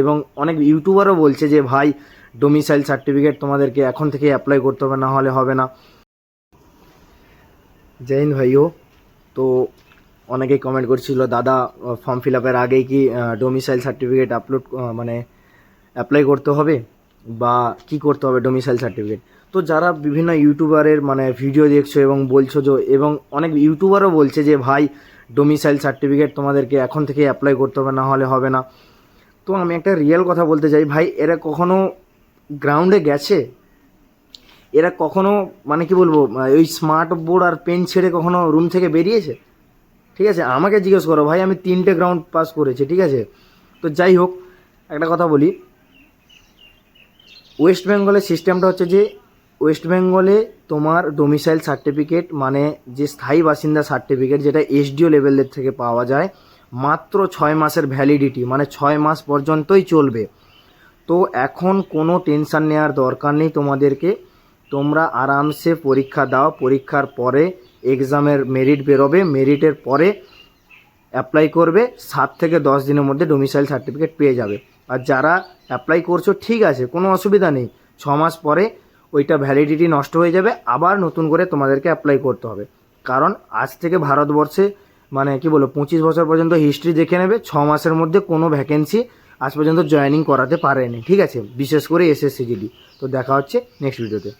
এবং অনেক ইউটিউবারও বলছে যে, ভাই ডোমিসাইল সার্টিফিকেট তোমাদেরকে এখন থেকে অ্যাপ্লাই করতে হবে, না হলে হবে না। হিন্দ ভাইও, তো অনেকেই কমেন্ট করছিল, দাদা ফর্ম ফিল আপের আগেই কি ডোমিসাইল সার্টিফিকেট আপলোড মানে অ্যাপ্লাই করতে হবে? বা কি করতে হবে ডোমিসাইল সার্টিফিকেট তো যারা বিভিন্ন ইউটিউবারের মানে ভিডিও দেখছ এবং বলছো যে, এবং অনেক ইউটিউবারও বলছে যে, ভাই ডোমিসাইল সার্টিফিকেট তোমাদেরকে এখন থেকে অ্যাপ্লাই করতে হবে, না হলে হবে না। তো আমি একটা রিয়েল কথা বলতে চাই। ভাই, এরা কখনো গ্রাউন্ডে গেছে? এরা কখনো মানে কি বলব ওই স্মার্ট বোর্ড আর পেন ছেড়ে কখনো রুম থেকে বেরিয়েছে? ঠিক আছে? আমাকে জিজ্ঞেস করো, ভাই, আমি তিনটে গ্রাউন্ড পাস করেছি, ঠিক আছে? তো যাই হোক, একটা কথা বলি। ওয়েস্ট বেঙ্গলের সিস্টেমটা হচ্ছে যে ওয়েস্ট বেঙ্গলে তোমার ডোমিসাইল সার্টিফিকেট মানে যে স্থায়ী বাসিন্দা সার্টিফিকেট যেটা এসডিও লেভেলের থেকে পাওয়া যায় মাত্র ছয় মাসের ভ্যালিডিটি মানে ছয় মাস পর্যন্তই চলবে। তো এখন কোনো টেনশন নেওয়ার দরকার নেই তোমাদেরকে। তোমরা আরামসে পরীক্ষা দাও। পরীক্ষার পরে এক্সামের মেরিট বেরোবে। মেরিটের পরে অ্যাপ্লাই করবে। সাত থেকে দশ দিনের মধ্যে ডোমিসাইল সার্টিফিকেট পেয়ে যাবে। আর যারা অ্যাপ্লাই করছ, ঠিক আছে, কোনো অসুবিধা নেই। ছ মাস পরে ওইটা ভ্যালিডিটি নষ্ট হয়ে যাবে। আবার নতুন করে তোমাদেরকে অ্যাপ্লাই করতে হবে। কারণ আজ থেকে ভারতবর্ষে মানে কি বলব, পঁচিশ বছর পর্যন্ত হিস্ট্রি দেখে নেবে, ছ মাসের মধ্যে কোনো ভ্যাকেন্সি আজ পর্যন্ত জয়েনিং করাতে পারেনি, ঠিক আছে? বিশেষ করে এসএসসি জিডি তো দেখা হচ্ছে নেক্সট ভিডিওতে